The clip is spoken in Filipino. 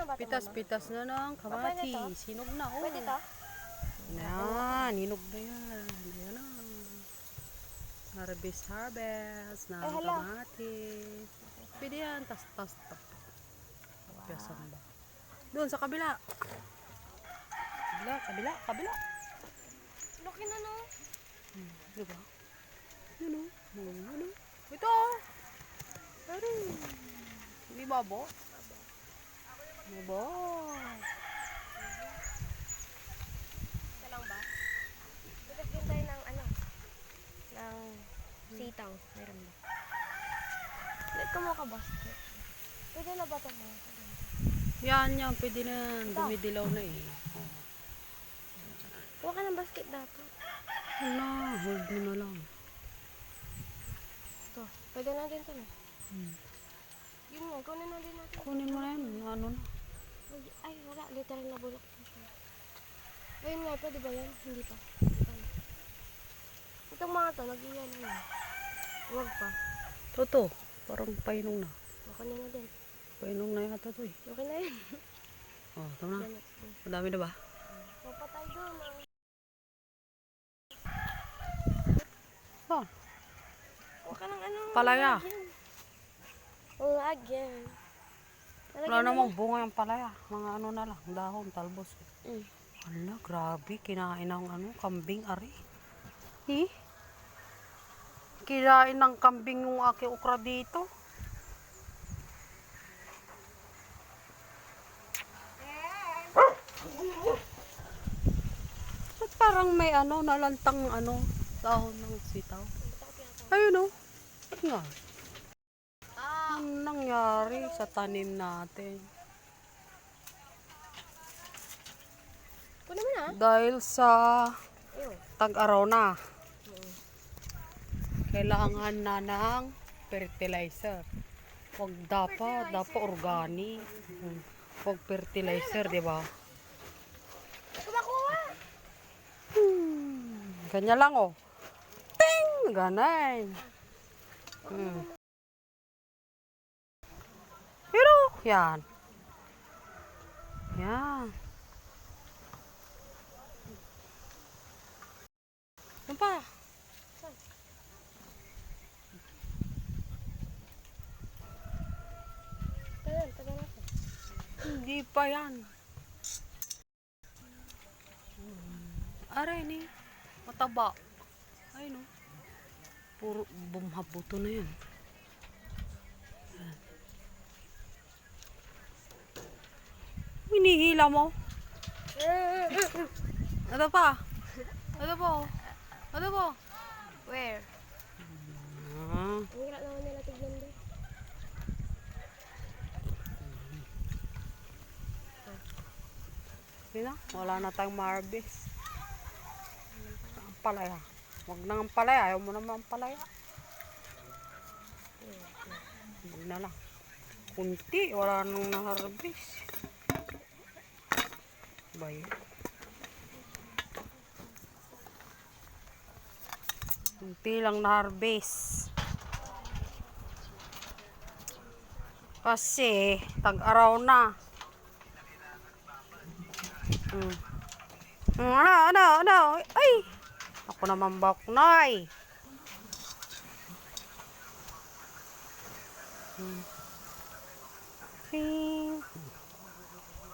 na ba ito, Pitas, mama? pitas na ng Pwede kamatis. to? Sinog na, oh. Pwede to? Yan, hinog na yan. Yan na. Harvest, harvest ng Eh, hala. kamatis. Pwede yan, tas, tas, tas. Piyasan ba? Doon, sa kabila. Kabila, kabila, kabila. Laki na no. Hmm, di ba? Yun o. Yun o. Ito o. Ari. Hindi babo? Babo. Ito lang ba? Bukas din tayo ng ano? Ng sitaw. Meron ba? Wait, kumuha ka basket. Pwede na ba ito mo? Yan, yan. Pwede na yan. Dumidilaw na eh. Kuha ka ng basket dapat. Ano, hold mo na lang. Ito. Pwede na din ito no? Hmm. Yun nga, kunin na din natin. Kunin mo na yan. Ano na. Literal na bulok. Ayun nga, pwede ba yan? Hindi pa. Ay. Itong mga to, nag-iyan na. Huwag pa. Toto. Parang painong na. Kunin na din. Painong na yata to eh. Okay na yun. Oh, ito na. Madami na ba? Papatay doon. Oh, Huwag ka ng ano. Palaya. lagyan. Lagyan. Wala namang bunga yung palaya. Mga ano na lang. Dahon, talbos. Mm. Ala, grabe. Kinain ng ano, kambing ari. Eh? Kinain ng kambing yung aking ukra dito. Ba't parang may ano, nalantang ano, dahon ng sitaw? Ayun o. Ba't nga? Ano nangyari sa tanim natin? Kunin mo na. Dahil sa tag-araw na, kailangan na ng fertilizer. Huwag dapat, dapat organic. Hmm. Huwag fertilizer, di ba? Kumakuha. Hmm. Ganyan lang, oh. Ting! Ganay. Hmm. Yan. Yan. Yan pa. Hindi pa yan. Aray ni. Mataba. Ay no. Puro bumhabuto na. Yan. Hinihila mo. Ano pa? Ano po? Ano po? Where? Ah, Ang hirap naman nila tignan. Wala na tayong marbis. Ang palaya. Huwag na ang palaya. Ayaw mo naman ang palaya. Huwag na lang. Kunti. Wala nang naharbis. Yun? Kunti lang na-harvest. Kasi, tag-araw na. Mm. Mm, Ano, ano, ano? Ay! Ako naman baknay. Mm. Hey.